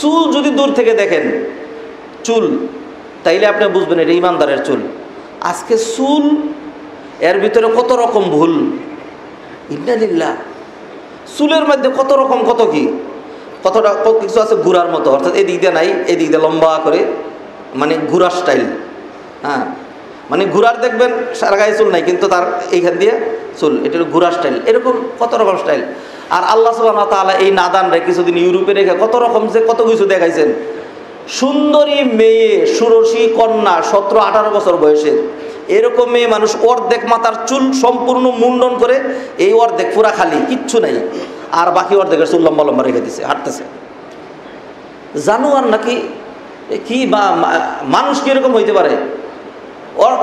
চুল যদি দূর থেকে দেখেন, চুল, তাইলে আপনি বুঝবেন এটা ইমানদারের চুল। আজকে চুল, এর ভিতরে কত রকম ভুল? ইন্নালিল্লাহ। চুলের মধ্যে কত রকম, কত কি? কতটা, কত কিছু আছে ঘুরার মতো। অর্থাৎ এদিক দিয়ে নাই, এদিক দিয়ে লম্বা করে মানে ঘুরার স্টাইল হ্যাঁ। মানে ঘুরার দেখবেন সারা গায়ে চুল নাই, কিন্তু তার এইখান দিয়ে চুল এটা ঘুরার স্টাইল এরকম কত রকম স্টাইল আর আল্লাহ সুবাহ তাআলা এই নাদান রে কিছুদিন ইউরোপে রেখে কত রকম যে কত কিছু দেখাইছেন। সুন্দরী মেয়ে, সুরসী কন্যা, সতেরো, আঠারো বছর বয়সের। এরকম মেয়ে মানুষ অর্ধেক মাথার চুল সম্পূর্ণ মুন্ডন করে এই অর্ধেক পুরা খালি, কিচ্ছু নাই। আর বাকি অর্ধেকের চুল লম্বা লম্বা রেখে দিছে, হাঁটতেছে। জানোয়ার নাকি কি বা মানুষ কীরকম হইতে পারে?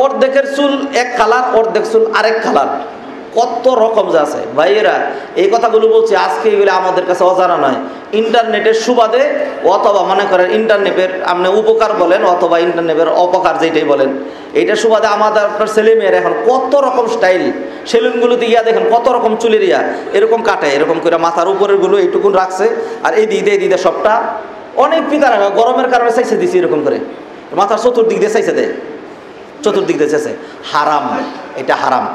অর্ধেকের চুল এক কালার, অর্ধেক চুল আরেক কালার। কত রকম যে আছে। ভাইয়েরা, এই কথাগুলো বলছি, আজকে এগুলো আমাদের কাছে অজানা নয়। ইন্টারনেটের সুবাদে অথবা মনে করেন ইন্টারনেটের, আপনি উপকার বলেন অথবা ইন্টারনেটের অপকার যেটাই বলেন, এইটা সুবাদে আমাদের আপনার ছেলে মেয়েরা এখন কত রকম স্টাইল। সেলুনগুলোতে ইয়া দেখেন কত রকম চুলের ইয়া, এরকম কাটে, এরকম করে মাথার উপরেরগুলো এইটুকুন রাখছে, আর এই দিদে এই দিদে সবটা অনেক পিতা রাখা গরমের কারণে চাইছে দিছি এরকম করে। মাথার চতুর্দিক দিয়ে চাইছে দেয়, চতুর্দিক দিয়ে চাইছে হারাম, এটা হারাম।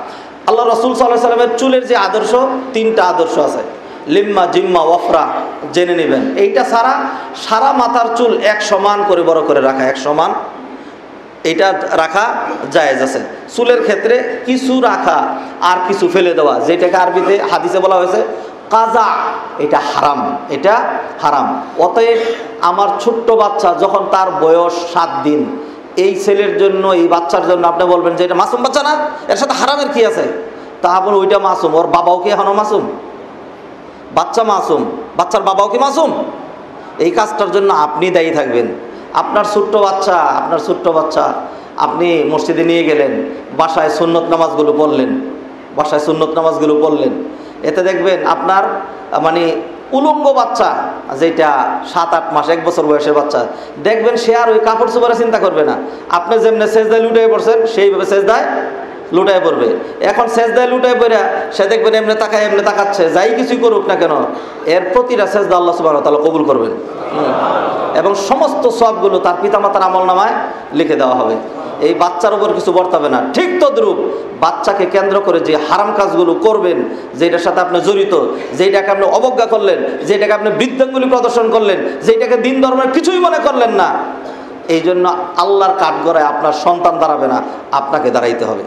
আল্লাহ রসুল সাল্লাহ সাল্লামের চুলের যে আদর্শ, তিনটা আদর্শ আছে। লিম্মা, জিম্মা, ওয়ফরা, জেনে নেবেন। এইটা সারা সারা মাথার চুল এক সমান করে বড় করে রাখা, এক সমান। এটা রাখা জায়েজ আছে। চুলের ক্ষেত্রে কিছু রাখা আর কিছু ফেলে দেওয়া, যেটাকে আরবিতে, হাদিসে বলা হয়েছে, কাজা, এটা হারাম এটা হারাম। অতএব আমার ছোট্ট বাচ্চা যখন তার বয়স সাত দিন এই ছেলের জন্য, এই বাচ্চার জন্য আপনি বলবেন যে এটা মাসুম বাচ্চা না? এর সাথে হারামের কি আছে? তা বলে ওইটা মাসুম। ওর বাবাও কি এখনও মাসুম? বাচ্চা মাসুম। বাচ্চার বাবাও কি মাসুম? এই কাজটার জন্য আপনি দায়ী থাকবেন। আপনার ছোট্ট বাচ্চা, আপনার ছোট্ট বাচ্চা, আপনি মসজিদে নিয়ে গেলেন, বাসায় সুন্নত নামাজগুলো পড়লেন, বাসায় সুন্নত নামাজগুলো পড়লেন। এতে দেখবেন আপনার মানে উলঙ্গ বাচ্চা, যেটা সাত, আট মাস, এক বছর বয়সের বাচ্চা, দেখবেন সে আর ওই কাপড় চোপড়ে চিন্তা করবে না। আপনি যেমনি সেজদায় লুটাই পড়ছেন, সেইভাবে সেজদায় লুটায় পড়বে। এখন সেজদায় লুটায় পড়ে, সে দেখবেন এমনি তাকায়, এমনি তাকাচ্ছে, যাই কিছুই করুক না কেন, এর প্রতিটা সেজদা আল্লাহ সুবাহ তালা কবুল করবেন। এবং সমস্ত সবগুলো তার পিতামাতার আমল নামায় লিখে দেওয়া হবে। এই বাচ্চার উপর কিছু বর্তাবে না। ঠিক তদ্রুপ বাচ্চাকে কেন্দ্র করে যে হারাম কাজগুলো করবেন যেটার সাথে আপনি জড়িত যেটাকে আপনি অবজ্ঞা করলেন যেটাকে আপনি বৃদ্ধাঙ্গুলি প্রদর্শন করলেন যেটাকে দিন ধর্মের কিছুই মনে করলেন না এই জন্য আল্লাহর কাঠগড়ায় আপনার সন্তান দাঁড়াবে না, আপনাকে দাঁড়াইতে হবে।